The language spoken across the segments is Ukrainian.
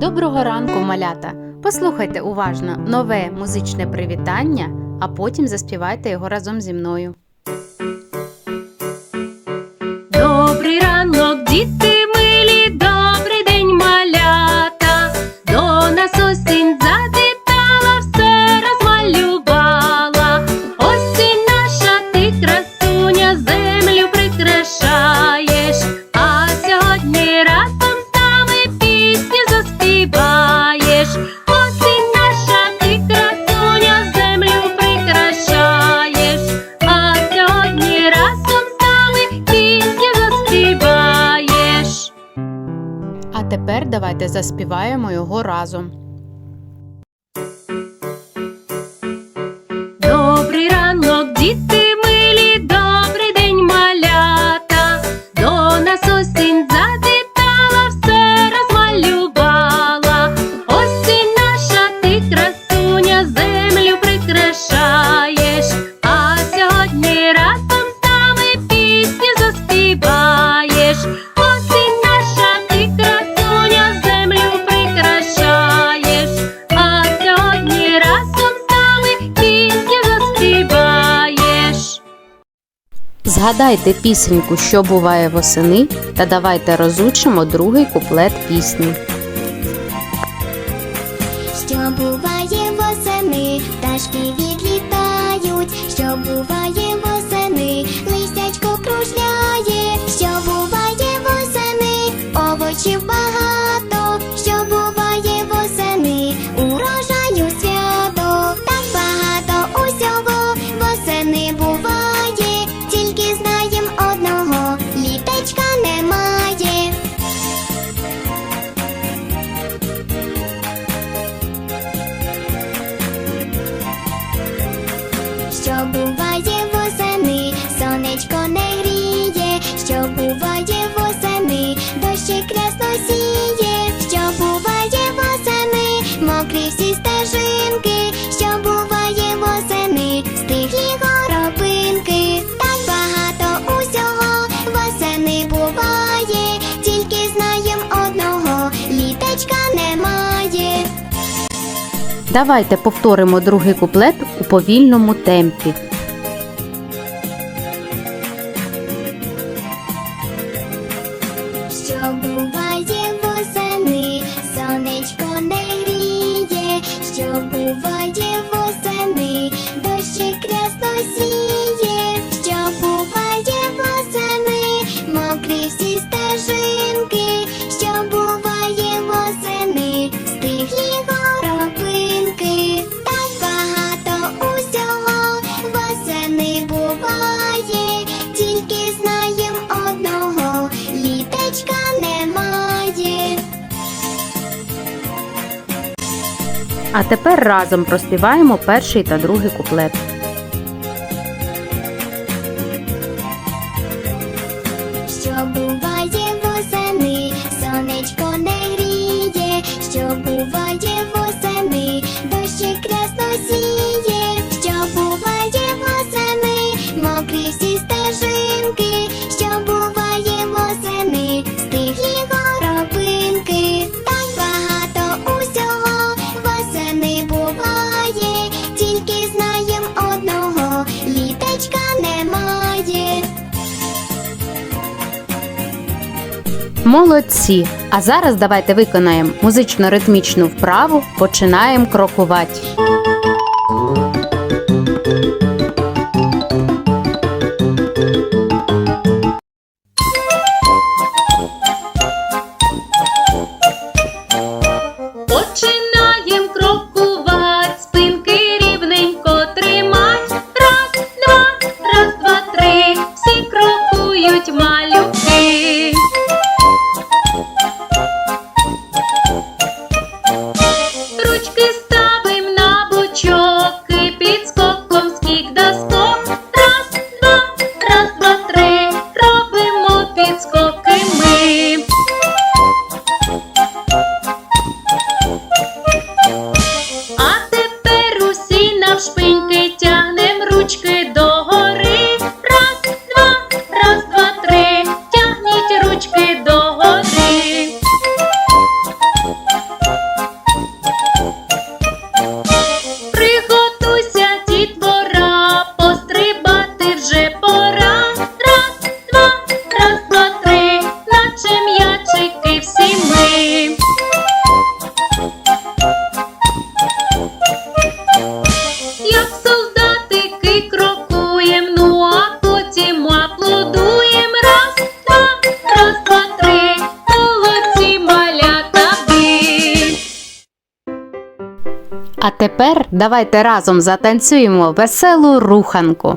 Доброго ранку, малята! Послухайте уважно нове музичне привітання, а потім заспівайте його разом зі мною. Тепер давайте заспіваємо його разом. Згадайте пісеньку, що буває восени, та давайте розучимо другий куплет пісні. Що буває восени, пташки відлітають, що буває Що буває восени, сонечко не гріє, що буває восени, дощик рясно Давайте повторимо другий куплет у повільному темпі. Що буває восени, сонечко не гріє, що буває А тепер разом проспіваємо перший та другий куплет. Що буває восени, сонечко не гріє, що буває Молодці! А зараз давайте виконаємо музично-ритмічну вправу. Починаємо крокувати. Починаєм крокувать, спинки рівненько тримать. Раз, два, раз, два, три. Всі крокують малюки. Тепер давайте разом затанцюємо веселу руханку.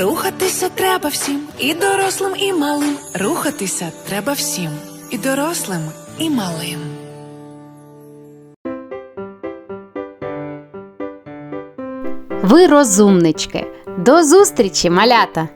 Рухатися треба всім, і дорослим, і малим. Рухатися треба всім, і дорослим, і малим. Ви розумнички. До зустрічі, малята!